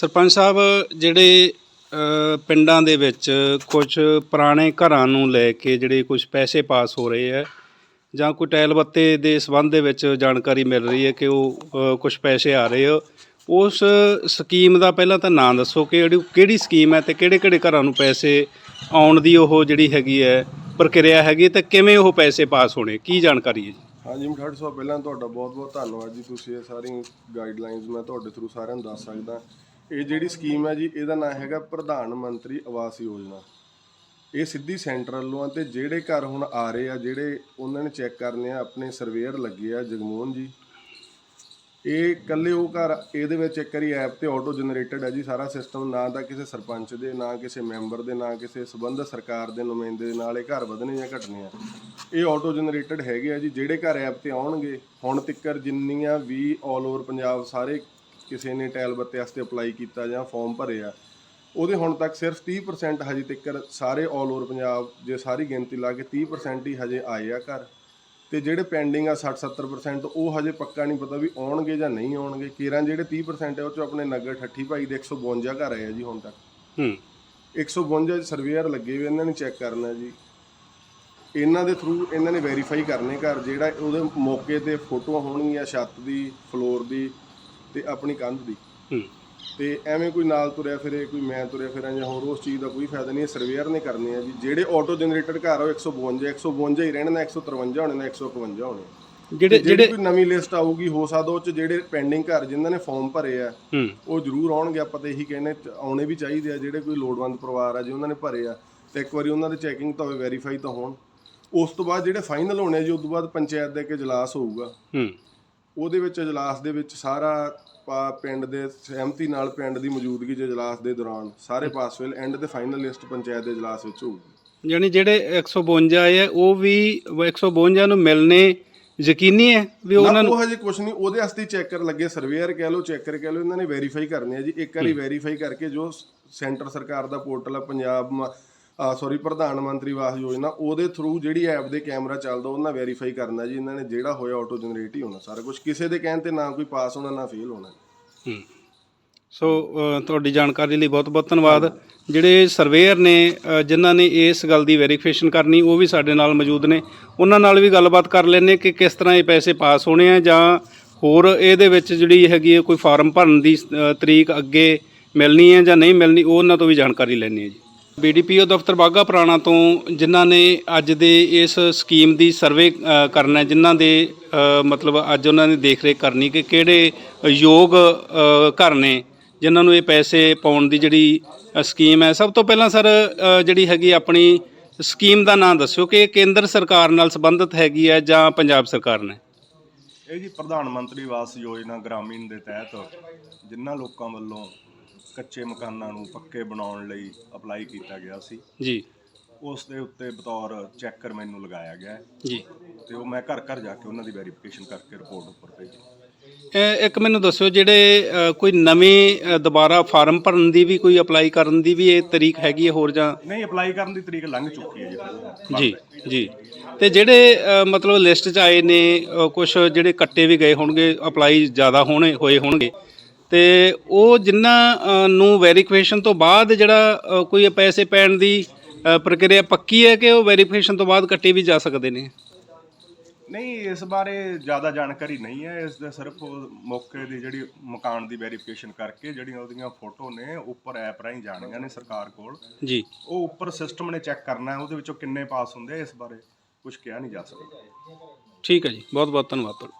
ਸਰਪੰਚ ਸਾਹਿਬ, ਜਿਹੜੇ ਪਿੰਡਾਂ ਦੇ ਵਿੱਚ ਕੁਝ ਪੁਰਾਣੇ ਘਰਾਂ ਨੂੰ ਲੈ ਕੇ ਜਿਹੜੇ ਕੁਝ ਪੈਸੇ ਪਾਸ ਹੋ ਰਹੇ ਹੈ ਜਾਂ ਕੋਈ ਟੈਲ ਬੱਤੇ ਦੇ ਸਬੰਧ ਦੇ ਵਿੱਚ ਜਾਣਕਾਰੀ ਮਿਲ ਰਹੀ ਹੈ ਕਿ ਉਹ ਕੁਝ ਪੈਸੇ ਆ ਰਹੇ ਆ, ਉਸ ਸਕੀਮ ਦਾ ਪਹਿਲਾਂ ਤਾਂ ਨਾਂ ਦੱਸੋ ਕਿ ਜਿਹੜੀ, ਕਿਹੜੀ ਸਕੀਮ ਹੈ ਤੇ ਕਿਹੜੇ ਕਿਹੜੇ ਘਰਾਂ ਨੂੰ ਪੈਸੇ ਆਉਣ ਦੀ ਉਹ ਜਿਹੜੀ ਹੈਗੀ ਹੈ, ਪ੍ਰਕਿਰਿਆ ਹੈਗੀ ਤੇ ਕਿਵੇਂ ਉਹ ਪੈਸੇ ਪਾਸ ਹੋਣੇ, ਕੀ ਜਾਣਕਾਰੀ ਹੈ ਜੀ? ਹਾਂਜੀ ਮਠਾੜ ਸਾਹਿਬ, ਪਹਿਲਾਂ ਤੁਹਾਡਾ ਬਹੁਤ-ਬਹੁਤ ਧੰਨਵਾਦ ਜੀ, ਤੁਸੀਂ ਇਹ ਸਾਰੀ ਗਾਈਡਲਾਈਨਸ ਮੈਂ ਤੁਹਾਡੇ ਥਰੂ ਸਾਰਿਆਂ ਨੂੰ ਦੱਸ ਸਕਦਾ। ਇਹ ਜਿਹੜੀ ਸਕੀਮ ਹੈ ਜੀ, ਇਹਦਾ ਨਾਮ ਹੈਗਾ ਪ੍ਰਧਾਨ ਮੰਤਰੀ ਆਵਾਸ ਯੋਜਨਾ। ਇਹ ਸਿੱਧੀ ਸੈਂਟਰ ਵੱਲੋਂ ਆ ਤੇ ਜਿਹੜੇ ਘਰ ਹੁਣ ਆ ਰਹੇ ਆ, ਜਿਹੜੇ ਉਹਨਾਂ ਨੇ ਚੈੱਕ ਕਰਨੇ ਆ, ਆਪਣੇ ਸਰਵੇਅਰ ਲੱਗੇ ਆ, ਜਗਮੋਹਨ ਜੀ। ਇਹ ਇਕੱਲੇ ਉਹ ਘਰ ਇਹਦੇ ਵਿੱਚ ਇੱਕ ਵਾਰੀ ਐਪ ਤੇ ਆਟੋ ਜਨਰੇਟਡ ਹੈ ਜੀ, ਸਾਰਾ ਸਿਸਟਮ ਨਾ ਤਾਂ ਕਿਸੇ ਸਰਪੰਚ ਦੇ, ਨਾ ਕਿਸੇ ਮੈਂਬਰ ਦੇ, ਨਾ ਕਿਸੇ ਸਬੰਧਤ ਸਰਕਾਰ ਦੇ, ਨੁਮਾਇੰਦੇ ਦੇ ਨਾਲ ਇਹ ਘਰ ਵਧਣੇ ਜਾਂ ਘਟਣੇ ਆ। ਇਹ ਆਟੋ ਜਨਰੇਟਡ ਹੈਗੇ ਆ ਜੀ, ਜਿਹੜੇ ਘਰ ਐਪ ਤੇ ਆਉਣਗੇ, ਹੁਣ ਤਿੱਕਰ ਜਿੰਨੀਆਂ ਵੀ 올 ਓਵਰ ਪੰਜਾਬ ਸਾਰੇ ਕਿਸੇ ਨੇ ਟੈਲ ਬੱਤੇ ਵਾਸਤੇ ਅਪਲਾਈ ਕੀਤਾ ਜਾਂ ਫਾਰਮ ਭਰੇ ਆ ਉਹਦੇ ਹੁਣ ਤੱਕ ਸਿਰਫ 30% ਹਜੇ ਤਿੱਕਰ ਸਾਰੇ 올 ਓਵਰ ਪੰਜਾਬ ਜੇ ਸਾਰੀ ਗਿਣਤੀ ਲਾ ਕੇ 30% ਹੀ ਹਜੇ ਆਏ ਆ ਘਰ। ਤੇ ਜਿਹੜੇ ਪੈਂਡਿੰਗ ਆ 60 70% ਉਹ ਹਜੇ ਪੱਕਾ ਨਹੀਂ ਪਤਾ ਵੀ ਆਉਣਗੇ ਜਾਂ ਨਹੀਂ ਆਉਣਗੇ। ਕੇਰਾਂ ਜਿਹੜੇ 30% ਹੈ ਉਹ ਚੋਂ ਆਪਣੇ ਨਗਰ ਠੱਠੀ ਭਾਈ ਦੇ 152 ਘਰ ਆਏ ਆ ਜੀ ਹੁਣ ਤੱਕ। ਹੂੰ। 152 ਸਰਵੇਅਰ ਲੱਗੇ ਹੋਏ ਇਹਨਾਂ ਨੇ ਚੈੱਕ ਕਰਨਾ ਜੀ। ਇਹਨਾਂ ਦੇ ਥਰੂ ਇਹਨਾਂ ਨੇ ਵੈਰੀਫਾਈ ਕਰਨੇ ਘਰ ਜਿਹੜਾ ਉਹਦੇ ਮੌਕੇ ਤੇ ਫੋਟੋਆਂ ਹੋਣਗੀਆਂ ਛੱਤ ਦੀ ਫਲੋਰ ਦੀ ਤੇ ਆਪਣੀ ਕੰਧ ਦੀ। ਹੂੰ। ਤੇ ਐਵੇਂ ਕੋਈ ਨਾਲ ਤੁਰਿਆ ਫਿਰੇ ਕੋਈ ਮੈਂ ਤੁਰਿਆ ਫਿਰਾਂ ਜਾਂ ਹੋਰ ਉਸ ਚੀਜ਼ ਦਾ ਕੋਈ ਫਾਇਦਾ ਨਹੀਂ ਸਰਵੇਅਰ ਨੇ ਕਰਨੇ ਆ ਜੀ। ਜਿਹੜੇ ਆਟੋ ਜਨਰੇਟਡ ਘਰ ਆ ਉਹ 152 152 ਹੀ ਰਹਿਣੇ ਨੇ 153 ਹੋਣੇ ਨੇ 151 ਹੋਣੇ। ਜਿਹੜੇ ਜਿਹੜੀ ਕੋਈ ਨਵੀਂ ਲਿਸਟ ਆਊਗੀ ਹੋ ਸਕਦਾ ਉਹ ਚ ਜਿਹੜੇ ਪੈਂਡਿੰਗ ਘਰ ਜਿਨ੍ਹਾਂ ਨੇ ਫਾਰਮ ਭਰੇ ਆ ਉਹ ਜ਼ਰੂਰ ਆਉਣਗੇ। ਆਪਾਂ ਤਾਂ ਇਹੀ ਕਹਿੰਦੇ ਆਉਣੇ ਵੀ ਚਾਹੀਦੇ ਆ। ਜਿਹੜੇ ਕੋਈ ਲੋੜਵੰਦ ਪਰਿਵਾਰ ਆ ਜੇ ਉਹਨਾਂ ਨੇ ਭਰੇ ਆ। ਤੇ ਇੱਕ ਵਾਰੀ ਉਹਨਾਂ ਦੇ ਚੈਕਿੰਗ ਤਾਂ ਹੋਵੇ ਵੈਰੀਫਾਈ ਤਾਂ ਹੋਣ। ਉਸ ਤੋਂ ਬਾਅਦ ਜਿਹੜੇ ਫਾਈਨਲ ਹੋਣੇ ਜੀ ਉਸ ਤੋਂ ਬਾਅਦ ਪੰਚਾਇਤ ਦਾ ਇੱਕ ਇਜਲਾਸ ਹੋਊਗਾ। ਹੂੰ। ਉਹਦੇ ਵਿੱਚ ਇਜਲਾਸ ਦੇ ਵਿੱਚ ਸਾਰਾ ਪਿੰਡ ਦੇ ਸਹਿਮਤੀ ਨਾਲ ਪਿੰਡ ਦੀ ਮੌਜੂਦਗੀ 'ਚ ਇਜਲਾਸ ਦੇ ਦੌਰਾਨ ਸਾਰੇ ਪਾਸ ਹੋਏ ਐਂਡ ਤੇ ਫਾਈਨਲ ਲਿਸਟ ਪੰਚਾਇਤ ਦੇ ਇਜਲਾਸ ਵਿੱਚ ਹੋਊਗੀ। ਯਾਨੀ ਜਿਹੜੇ 152 ਆਏ ਆ ਉਹ ਵੀ 152 ਨੂੰ ਮਿਲਨੇ ਯਕੀਨੀ ਹੈ ਵੀ ਉਹਨਾਂ ਨਾ ਨੂੰ ਉਹ ਹਜੇ ਕੁਝ ਨਹੀਂ ਉਹਦੇ ਵਾਸਤੇ ਚੈੱਕਰ ਲੱਗੇ ਸਰਵੇਅਰ ਕਹਿ ਲਓ ਚੈੱਕਰ ਕਹਿ ਲਓ ਇਹਨਾਂ ਨੇ ਵੈਰੀਫਾਈ ਕਰਨੇ ਆ ਜੀ। ਇੱਕ ਵਾਰੀ ਵੈਰੀਫਾਈ ਕਰਕੇ ਜੋ ਸੈਂਟਰ ਸਰਕਾਰ ਦਾ ਪੋਰਟਲ ਆ ਪੰਜਾਬ ਸੌਰੀ ਪ੍ਰਧਾਨ ਮੰਤਰੀ ਆਵਾਸ ਯੋਜਨਾ, ਉਹਦੇ ਥਰੂ ਜਿਹੜੀ ਐਪ ਦੇ ਕੈਮਰਾ ਚੱਲਦਾ ਉਹਨਾਂ ਵੈਰੀਫਾਈ ਕਰਨਾ ਜੀ, ਇਹਨਾਂ ਨੇ ਜਿਹੜਾ ਹੋਇਆ ਆਟੋ ਜਨਰੇਟ ਹੀ ਹੋਣਾ, ਸਾਰਾ ਕੁਝ ਕਿਸੇ ਦੇ ਕਹਿਣ ਤੇ ਨਾ ਕੋਈ ਪਾਸ ਹੋਣਾ, ਨਾ ਫੇਲ ਹੋਣਾ। ਹੂੰ। ਸੋ ਤੁਹਾਡੀ ਜਾਣਕਾਰੀ ਲਈ ਬਹੁਤ ਬਹੁਤ ਧੰਨਵਾਦ। ਜਿਹੜੇ ਸਰਵੇਅਰ ਨੇ ਜਿਨ੍ਹਾਂ ਨੇ ਇਸ ਗੱਲ ਦੀ ਵੈਰੀਫਿਕੇਸ਼ਨ ਕਰਨੀ, ਉਹ ਵੀ ਸਾਡੇ ਨਾਲ ਮੌਜੂਦ ਨੇ। ਉਹਨਾਂ ਨਾਲ ਵੀ ਗੱਲਬਾਤ ਕਰ ਲੈਂਦੇ ਕਿ ਕਿਸ ਤਰ੍ਹਾਂ ਇਹ ਪੈਸੇ ਪਾਸ ਹੋਣੇ ਆ, ਜਾਂ ਹੋਰ ਇਹਦੇ ਵਿੱਚ ਜਿਹੜੀ ਹੈਗੀ ਹੈ ਕੋਈ ਫਾਰਮ ਭਰਨ ਦੀ ਤਰੀਕ ਅੱਗੇ ਮਿਲਣੀ ਹੈ ਜਾਂ ਨਹੀਂ ਮਿਲਣੀ, ਉਹ ਉਹਨਾਂ ਤੋਂ ਵੀ ਜਾਣਕਾਰੀ ਲੈਣੀ ਹੈ ਜੀ। ਬੀਡੀਪੀਓ ਦਫ਼ਤਰ ਬਾਗਾ ਪੁਰਾਣਾ ਤੋਂ ਜਿਨ੍ਹਾਂ ਨੇ ਅੱਜ ਦੇ ਇਸ ਸਕੀਮ ਦੀ ਸਰਵੇ ਕਰਨਾ ਜਿਨ੍ਹਾਂ ਦੇ ਮਤਲਬ ਅੱਜ ਉਹਨਾਂ ਨੇ ਦੇਖ ਰੇਖ ਕਰਨੀ ਕਿ ਕਿਹੜੇ ਯੋਗ ਘਰ ਨੇ, ਜਿਨ੍ਹਾਂ ਨੂੰ ਇਹ ਪੈਸੇ ਪਾਉਣ ਦੀ ਜਿਹੜੀ ਸਕੀਮ ਹੈ। ਸਭ ਤੋਂ ਪਹਿਲਾਂ ਸਰ ਜਿਹੜੀ ਹੈਗੀ ਆਪਣੀ ਸਕੀਮ ਦਾ ਨਾਮ ਦੱਸਿਓ ਕਿ ਇਹ ਕੇਂਦਰ ਸਰਕਾਰ ਨਾਲ ਸੰਬੰਧਿਤ ਹੈਗੀ ਹੈ ਜਾਂ ਪੰਜਾਬ ਸਰਕਾਰ ਨੇ? ਇਹ ਜੀ ਪ੍ਰਧਾਨ ਮੰਤਰੀ ਆਵਾਸ ਯੋਜਨਾ ਗ੍ਰਾਮੀਣ ਦੇ ਤਹਿਤ ਜਿਨ੍ਹਾਂ ਲੋਕਾਂ ਵੱਲੋਂ ਕੱਚੇ ਮਕਾਨਾਂ ਨੂੰ ਪੱਕੇ ਬਣਾਉਣ ਲਈ ਅਪਲਾਈ ਕੀਤਾ ਗਿਆ ਸੀ। ਜੀ। ਉਸ ਦੇ ਉੱਤੇ ਬਤੌਰ ਚੈੱਕਰ ਮੈਨੂੰ ਲਗਾਇਆ ਗਿਆ ਹੈ। ਜੀ। ਤੇ ਉਹ ਮੈਂ ਘਰ ਘਰ ਜਾ ਕੇ ਉਹਨਾਂ ਦੀ ਵੈਰੀਫਿਕੇਸ਼ਨ ਕਰਕੇ ਰਿਪੋਰਟ ਉੱਪਰ ਭੇਜੀ। ਇਹ ਇੱਕ ਮੈਨੂੰ ਦੱਸਿਓ ਜਿਹੜੇ ਅ, ਕੋਈ ਨਵੇਂ ਅ, ਦੁਬਾਰਾ ਫਾਰਮ ਭਰਨ ਦੀ ਵੀ ਕੋਈ ਅਪਲਾਈ ਕਰਨ ਦੀ ਵੀ ਇਹ ਤਰੀਕ ਹੈਗੀ ਹੈ ਹੋਰ ਜਾਂ? ਨਹੀਂ ਅਪਲਾਈ ਕਰਨ ਦੀ ਤਰੀਕ ਲੰਘ ਚੁੱਕੀ ਹੈ ਜੀ ਪਹਿਲਾਂ। ਜੀ ਜੀ। ਤੇ ਜਿਹੜੇ ਅ, ਮਤਲਬ ਲਿਸਟ 'ਚ ਆਏ ਨੇ ਕੁਝ ਜਿਹੜੇ ਕੱਟੇ ਵੀ ਗਏ ਹੋਣਗੇ ਅਪਲਾਈ ਜ਼ਿਆਦਾ ਹੋਣੇ ਹੋਏ ਹੋਣਗੇ ਤੇ ਉਹ ਜਿਨ੍ਹਾਂ ਨੂੰ ਵੈਰੀਫਿਕੇਸ਼ਨ ਤੋਂ ਬਾਅਦ ਜਿਹੜਾ ਕੋਈ ਪੈਸੇ ਪੈਣ ਦੀ ਪ੍ਰਕਿਰਿਆ ਪੱਕੀ ਹੈ ਕਿ ਉਹ ਵੈਰੀਫਿਕੇਸ਼ਨ ਤੋਂ ਬਾਅਦ ਕੱਟੇ ਵੀ ਜਾ ਸਕਦੇ ਨੇ? ਨਹੀਂ ਇਸ ਬਾਰੇ ਜ਼ਿਆਦਾ ਜਾਣਕਾਰੀ ਨਹੀਂ ਹੈ। ਇਸ ਦੇ ਸਿਰਫ ਮੌਕੇ ਦੀ ਜਿਹੜੀ ਮਕਾਨ ਦੀ ਵੈਰੀਫਿਕੇਸ਼ਨ ਕਰਕੇ ਜਿਹੜੀਆਂ ਉਹਦੀਆਂ ਫੋਟੋ ਨੇ ਉੱਪਰ ਐਪ ਰਾਹੀਂ ਜਾਣੀਆਂ ਨੇ ਸਰਕਾਰ ਕੋਲ। ਜੀ। ਉਹ ਉੱਪਰ ਸਿਸਟਮ ਨੇ ਚੈੱਕ ਕਰਨਾ ਹੈ ਉਹਦੇ ਵਿੱਚੋਂ ਕਿੰਨੇ ਪਾਸ ਹੁੰਦੇ ਇਸ ਬਾਰੇ ਕੁਝ ਕਿਹਾ ਨਹੀਂ ਜਾ ਸਕਦਾ। ਠੀਕ ਹੈ ਜੀ। ਬਹੁਤ ਬਹੁਤ ਧੰਨਵਾਦ ਤੁਹਾਡਾ।